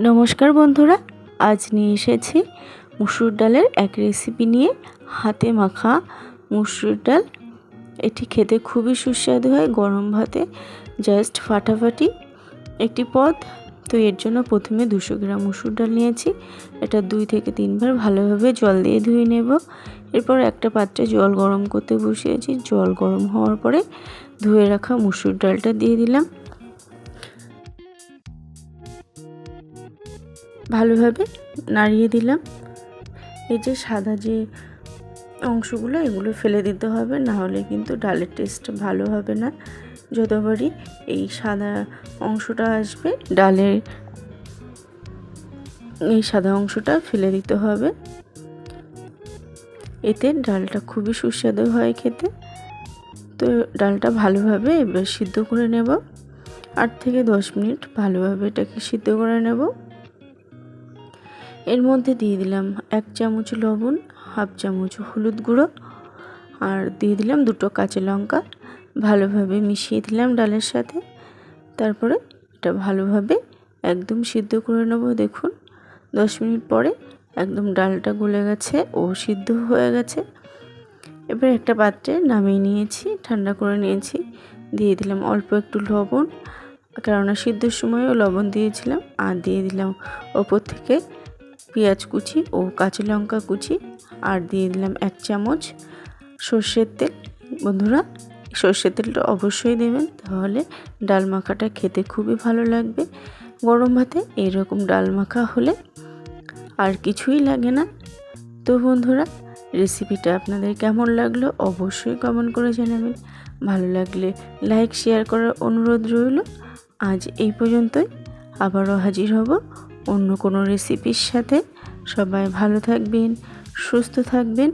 নমস্কার বন্ধুরা, আজ নিয়ে এসেছি মুসুর ডালের এক রেসিপি নিয়ে হাতে মাখা মুসুর ডাল। এটি খেতে খুবই সুস্বাদু হয় গরম ভাতে জাস্ট ফাটাফাটি। একটি পদ, তো এর জন্য প্রথমে দুশো গ্রাম মুসুর ডাল নিয়েছি। এটা দুই থেকে তিনবার ভালোভাবে জল দিয়ে ধুয়ে নেব। এরপর একটা পাত্রে জল গরম করতে বসিয়েছি। জল গরম হওয়ার পরে ধুয়ে রাখা মুসুর ডালটা দিয়ে দিলাম। ভালোভাবে নাড়িয়ে দিলাম। এই যে সাদা যে অংশগুলো, এগুলো ফেলে দিতে হবে না হলে কিন্তু ডালের টেস্ট ভালো হবে না। যতবারই এই সাদা অংশটা আসবে, ডালের এই সাদা অংশটা ফেলে দিতে হবে। এতে ডালটা খুবই সুস্বাদু হয় খেতে। তো ডালটা ভালোভাবে এবার সিদ্ধ করে নেব। আট থেকে দশ মিনিট ভালোভাবে এটাকে সিদ্ধ করে নেব। এর মধ্যে দিয়ে দিলাম এক চামচ লবণ, হাফ চামচ হলুদ গুঁড়ো আর দিয়ে দিলাম দুটো কাঁচা লঙ্কা। ভালোভাবে মিশিয়ে দিলাম ডালের সাথে। তারপরে এটা ভালোভাবে একদম সিদ্ধ করে নেব। দেখুন, দশ মিনিট পরে একদম ডালটা গলে গেছে ও সিদ্ধ হয়ে গেছে। এবার একটা পাত্রে নামিয়ে নিয়েছি, ঠান্ডা করে নিয়েছি। দিয়ে দিলাম অল্প একটু লবণ, কেননা সিদ্ধর সময়ও লবণ দিয়েছিলাম। আর দিয়ে দিলাম ওপর থেকে পেঁয়াজ কুচি ও কাঁচা লঙ্কা কুচি আর দিয়ে দিলাম এক চামচ সর্ষের তেল। বন্ধুরা, সর্ষের তেলটা অবশ্যই দেবেন, তাহলে ডাল মাখাটা খেতে খুবই ভালো লাগবে। গরম ভাতে এরকম ডাল মাখা হলে আর কিছুই লাগে না। তো বন্ধুরা, রেসিপিটা আপনাদের কেমন লাগল অবশ্যই কমেন্ট করে জানাবেন। ভালো লাগলে লাইক, শেয়ার করার অনুরোধ রইল। আজ এই পর্যন্তই, আবারও হাজির হব অন্য কোনো রেসিপির সাথে। সবাই ভালো থাকবেন সুস্থ থাকবেন।